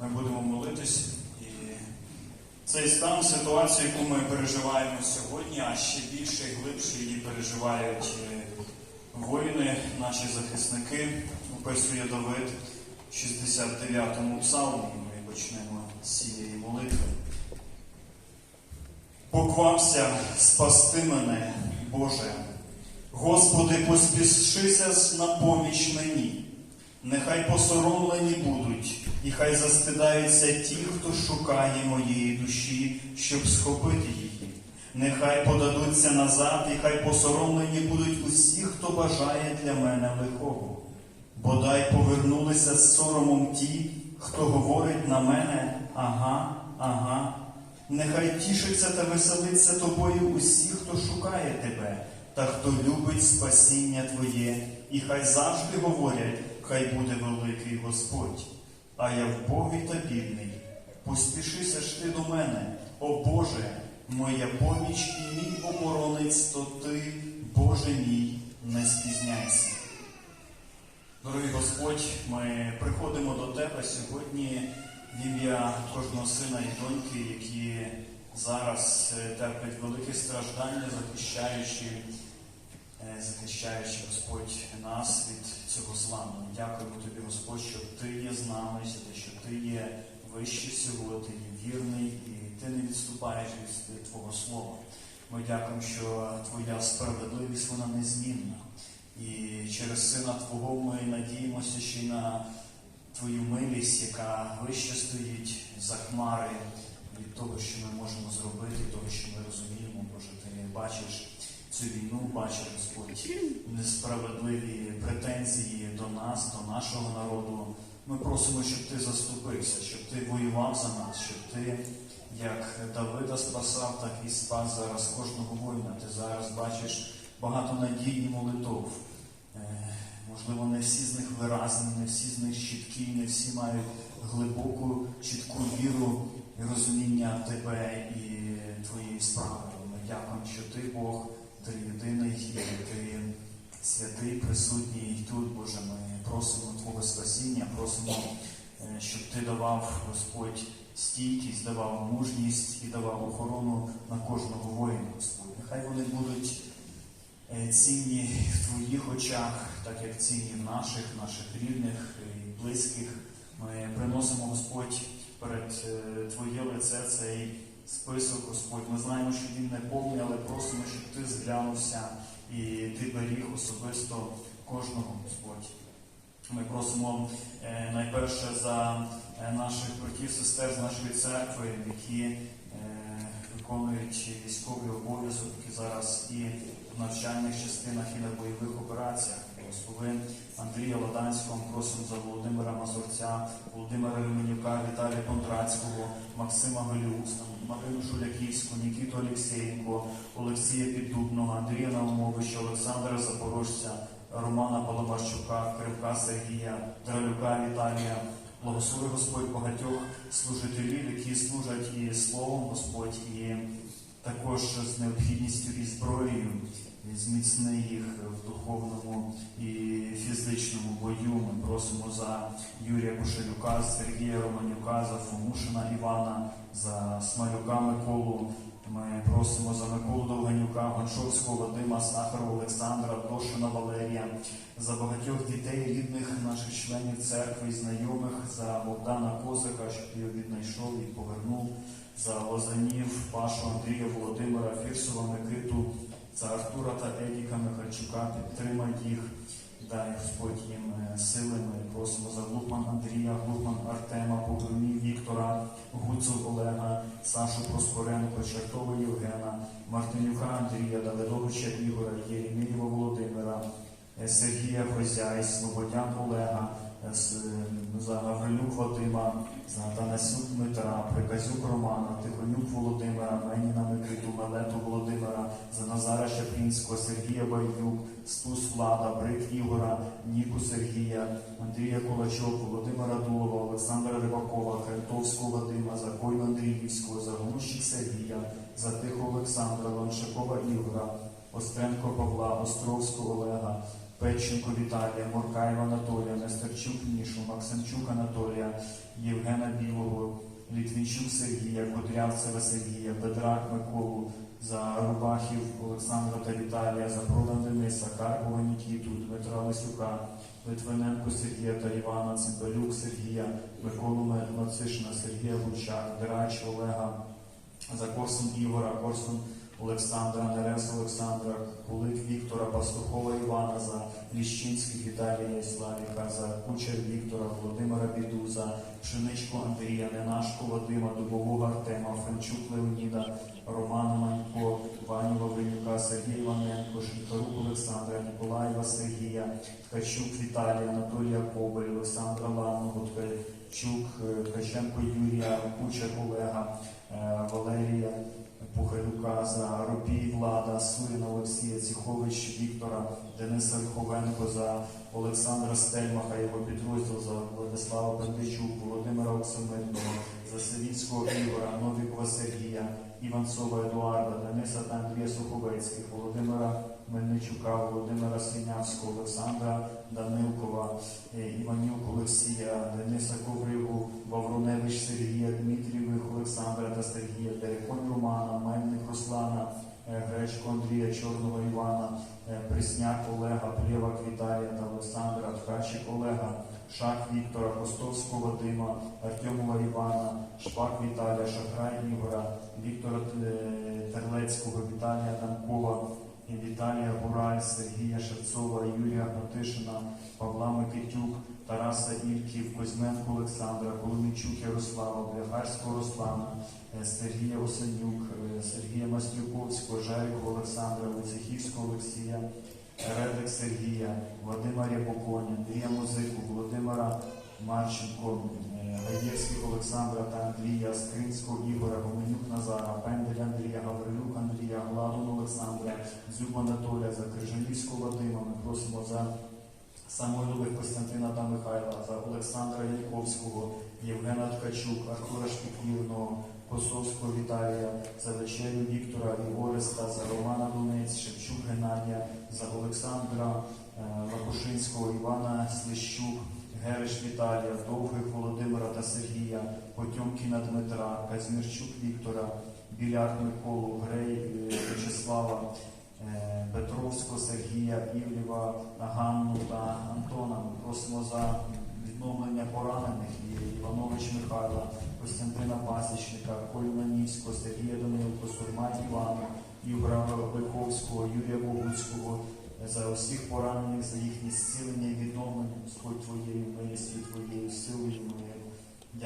Ми будемо молитись. І цей стан, ситуацію, яку ми переживаємо сьогодні, а ще більше і глибше її переживають е, воїни, наші захисники, описує Давид в 69-му псалмі. Ми почнемо з цієї молитви. Поквапся спасти мене, Боже. Господи, поспішися на поміч мені. Нехай посоромлені будуть, хай застидаються ті, хто шукає моєї душі, щоб схопити її. Нехай подадуться назад, і хай посоромлені будуть усі, хто бажає для мене лихого. Бодай повернулися з соромом ті, хто говорить на мене ага, ага. Нехай тішиться та веселиться тобою усі, хто шукає тебе, та хто любить спасіння Твоє, і хай завжди говорять, хай буде великий Господь. А я в Богі та бідний. Поспішися ж ти до мене, о Боже, моя поміч і мій оборонець, то ти, Боже мій, не спізняйся. Дорогий Господь, ми приходимо до Тебе сьогодні в ім'я кожного сина і доньки, які зараз терплять велике страждання, захищаючи, захищаючи Господь нас від цього зла. Ми дякуємо Тобі, Господь, що Ти є з нами, за те, що Ти є вище всього, Ти є вірний і Ти не відступаєш від Твого Слова. Ми дякуємо, що Твоя справедливість вона незмінна. І через Сина Твого ми надіємося ще й на Твою милість, яка вище стоїть за хмари від того, що ми можемо зробити, того, що ми розуміємо. Боже, ти бачиш цю війну, бачиш, Господь, несправедливі претензії до нас, до нашого народу. Ми просимо, щоб ти заступився, щоб ти воював за нас, щоб ти, як Давида спасав, так і спас зараз кожного воїна. Ти зараз бачиш багато надій і молитов. Е, Можливо, не всі з них виразні, не всі з них чіткі, не всі мають глибоку, чітку віру і розуміння тебе і твоєї справи. Ми дякуємо, що ти Бог, ти єдиний, ти святий, присутній тут, Боже. Ми просимо Твого спасіння, просимо, е, щоб ти давав, Господь, стійкість, давав мужність і давав охорону на кожного воїна, Господь. Нехай вони будуть е, цінні в Твоїх очах, так як цінні в наших, наших рідних і близьких. Ми приносимо, Господь, перед е, Твоє лице цей список, Господь. Ми знаємо, що він не повний, але просимо, щоб Ти зглянувся і Ти беріг особисто кожного, Господь. Ми просимо е, найперше за е, наших братів, сестер з нашої церкви, які е, виконують військовий обов'язок, зараз і в навчальних частинах, і на бойових операціях. Благослови Андрія Ладанського, просимо за Володимира Мазурця, Володимира Ременюка, Віталія Кондрацького, Максима Галюса, Марину Шуляківську, Нікіту Олексєєнко, Олексія Піддубного, Андрія Наумовича, Олександра Запорожця, Романа Балабарчука, Кривка Сергія, Дралюка Віталія. Благослови Господь багатьох служителів, які служать і Словом Господь, і також з необхідністю і зброєю. Зміцни їх в духовному і фізичному бою. Ми просимо за Юрія Кушелюка, Сергія Романюка, за Фомушина Івана, за Смалюка Миколу. Ми просимо за Миколу Довганюка, Гончовського Вадима, Сахарова Олександра, Тошина Валерія, за багатьох дітей, рідних наших членів церкви і знайомих, за Богдана Козика, щоб його віднайшов і повернув, за Лозанів, Пашу Андрія, Володимира, Фірсова, Микиту, за Артура та Едіка Михальчука, підтримай їх, дай Господь їм е, сили. Ми просимо за Глухман Андрія, Глухман Артема, Погромій Віктора, Гуцул Олега, Сашу Проскоренко, Чартова Євгена, Мартинюка Андрія, Давидовича Ігора, Єремєєва Володимира, Сергія Хозяй, Слободян Олега, за Гаврилюк Вадима, Танасюк Дмитра, Приказюк Романа, Тихонюк Володимира, Меніна Микиту, Мелету Володимира, за Назара Шаплінського, Сергія Байдюк, Стус Влада, Брик Ігора, Ніку Сергія, Андрія Колачок, Володимира Дулова, Олександра Рибакова, Хартовського Вадима, за Койну Андріївського, за Глущик Сергія, за Тихо Олександра, Ланшакова Ігора, Остренко Павла, Островського Олега, Печенко Віталія, Моркаєва Анатолія, Нестерчук Мішу, Максимчук Анатолія, Євгена Білого, Літвінчук Сергія, Кодрявцева Сергія, Бедрак Миколу, за Рубахів Олександра та Віталія, за Продан Дениса, Карпова Нікіту, Дмитра Лисюка, Литвиненко Сергія та Івана, Цимбалюк Сергія, Миколу Мацишина, Сергія Гучак, Дерач Олега, за Корсун Ігора, Корсун Олександра, Нерес Олександра, Кулик Віктора, Пастухова Івана, за Ліщинських Віталія Славіка, за Кучер Віктора, Володимира Біду, за Пшеничку Андрія, Ненашко Вадима, Дубового Артема, Франчук Леоніда, Романа Манько, Ваню Вавренюка, Сергія Іваненко, Шніхарук Олександра, Ніколаєва Сергія, Ткачук Віталія, Анатолія Кобель, Олександра Ланного, Ткачук, е, Юрія, Кучер Олега, е, Валерія Пухарюка, за Ропій Влада, Суріна Олексія, Ціхович Віктора, Дениса Льховенко, за Олександра Стельмаха, його підрозділ, за Владислава Бендичук, Володимира Оксамитного, за Савіцького Ігора, Новікова Сергія, Іванцова Едуарда, Дениса та Андрія Суховецьких, Володимира Мельничука, Володимира Синявського, Олександра Данилкова, е, Іванюк Олексія, Дениса Ковригу, Вавруневич Сергія, Дмитрівих Олександра та Сергія, Терехонь Романа, Мельник Руслана, е, Гречко Андрія, Чорного Івана, е, Пресняк Олега, Плєвак Віталія та Олександра, Ткачик Олега, Шак Віктора, Костовського Вадима, Артемова Івана, Шпак Віталія, Шахрай Ігора, Віктора Терлецького, Віталія Данкова, і Віталія Бураль, Сергія Шевцова, Юрія Гнатишина, Павла Микитюк, Тараса Ільків, Козьменко Олександра, Коломійчук Ярослава, Блягарського Руслана, е, Сергія Осенюк, е, Сергія Маслюковського, Жаріка Олександра, Войцехівського Олексія, Редик Сергія, Вадима Рябоконя, Андрія Музику, Володимира Марченко, е, Гаєвських Олександра та Андрія, Скринського Ігоря, Гоменюк Назара, Пендель Андрія, Гаврилюк Андрія, Гладун Олександра, Дзюб Анатолія, за Крижанівського Вадима. Ми просимо за Самойлових Костянтина та Михайла, за Олександра Яніковського, Євгена Ткачук, Артура Шпіківного, Косовського Віталія, за вечерю Віктора і за Романа Донець, Шевчук Геннадія, за Олександра е, Лакушинського, Івана Слищук, Гереш Віталія, Довгих Володимира та Сергія, Потьомкіна Дмитра, Казмірчук Віктора, Біляк Миколу, Грей е, Вячеслава, е, Петровського Сергія, Івлєва, Ганну та Антона. Ми просимо за відновлення поранених і Іванович Михайла, Костянтина Пасічника, Колю Нанівського, Сергія Данилко, Сурма Івана, Ігора Бельковського, Юрія Богуцького, за усіх поранених, за їхнє зцілення і відновлення, Господь Твоєю милістю, Твоєю силою ми